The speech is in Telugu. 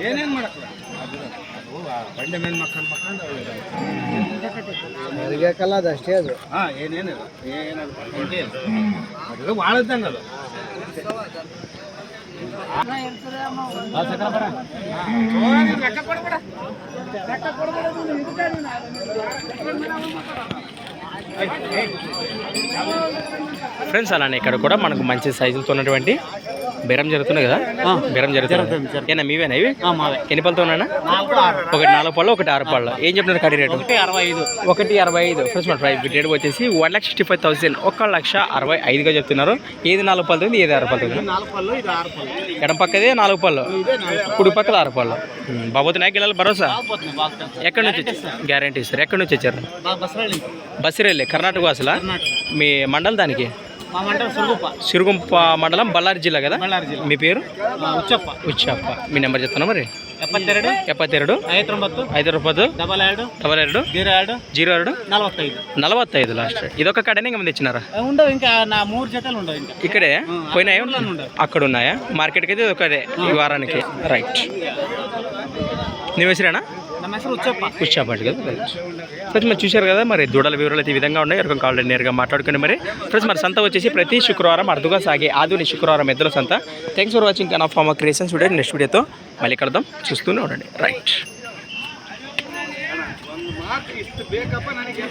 ಏನೇನ್ ಮಾಡಕ್ಲ ಬಂಡೆ ಮೇಲೆ ಮಕ್ಕಳು ಮಕ್ಕಳು ಅದು ಅಷ್ಟೇ ಅದು? ಹಾ ಏನೇನಿಲ್ಲ ಏನಾದ್ರು ಅದು ಭಾಳ ಇದ್ದಂಗೆ ಅದು ఫ్రెండ్స్ అలానే ఇక్కడ కూడా మనకు మంచి సైజులతో ఉన్నటువంటి బెరం జరుగుతుంది కదా? బెరం జరుగుతుంది ఏనా మీవేనా ఇవి? ఎన్ని పళ్ళతో ఒకటి నాలుగు పళ్ళు ఒకటి ఆరు పళ్ళు. ఏం చెప్తున్నారు కడి రేటు? ఒకటి అరవై ఐదు ఒకటి అరవై ఐదు ఫ్రెండ్స్ మన ప్రైస్ రేట్ వచ్చేసి one lakh sixty five thousand ఒక లక్ష అరవై ఐదుగా చెప్తున్నారు. ఏది నాలుగు పళ్ళు ఉంది ఏది ఆరు పళ్ళు ఉంది? నాలుగు పళ్ళు ఇది ఆరు పళ్ళు. ఎడం పక్కదే నాలుగు పళ్ళు? కుడి పక్కల ఆరు పళ్ళు. బాబోతున్నాయి గిల్లలు భరోసా? ఎక్కడి నుంచి గ్యారంటీ సార్ ఎక్కడి నుంచి వచ్చారు? బసరాళ్ళు కర్ణాటక వాసులా? మీ మండలం దానికి మా మంట సురుగుప్ప సిరుగుంప మండలం బళ్ళారి జిల్లా కదా బళ్ళారి జిల్లా మీ పేరు మా ఉచ్చప్ప ఉచ్చప్ప మీ నెంబర్ చెప్తాను మరి ಎಪ್ಪತ್ತೆರಡು ಎಪ್ಪತ್ತೆರಡು ಐವತ್ತೊಂಬತ್ತು ಐದು ರೂಪಾಯಿ ಡಬಲ್ ಎರಡು డబల్ ಎರಡು ಜೀರೋ ಎರಡು జీరో ಎರಡು నలభైదు నలభత్తైదు లాస్ట్ ఇదొక కడనే ఇంకా మంది ఇచ్చినారా ఉండవు ఇంకా నా మూడు జతలు ఉండవు ఇంకా ఇక్కడే పోయినాయా ఉండవు. అక్కడ ఉన్నాయా మార్కెట్కి అయితే ఒకదే ఈ వారానికి రైట్ నీ విసిరేనా ನಮ್ಮ ಹೆಸರು ಉಚ್ಚಪ್ಪ ఉచ్చాపాటి కదా రైట్ ఫ్రెండ్స్ మరి చూశారు కదా మరి దూడల వివరాలు అయితే ఈ విధంగా ఉన్నాయి ఎవరికైనా కావాలంటే నేరుగా మాట్లాడుకుని మరి ఫ్రెండ్స్ మరి సంత వచ్చేసి ప్రతి శుక్రవారం అరుదుగా సాగే ఆధునిక శుక్రవారం ఎద్దుల సంత థ్యాంక్స్ ఫర్ వాచింగ్ కన్ of pharma creations video next వీడియోతో మళ్ళీ కలుద్దాం చూస్తూనే ఉండండి రైట్ ಇಷ್ಟು ಬೇಕಪ್ಪ ನನಗೆ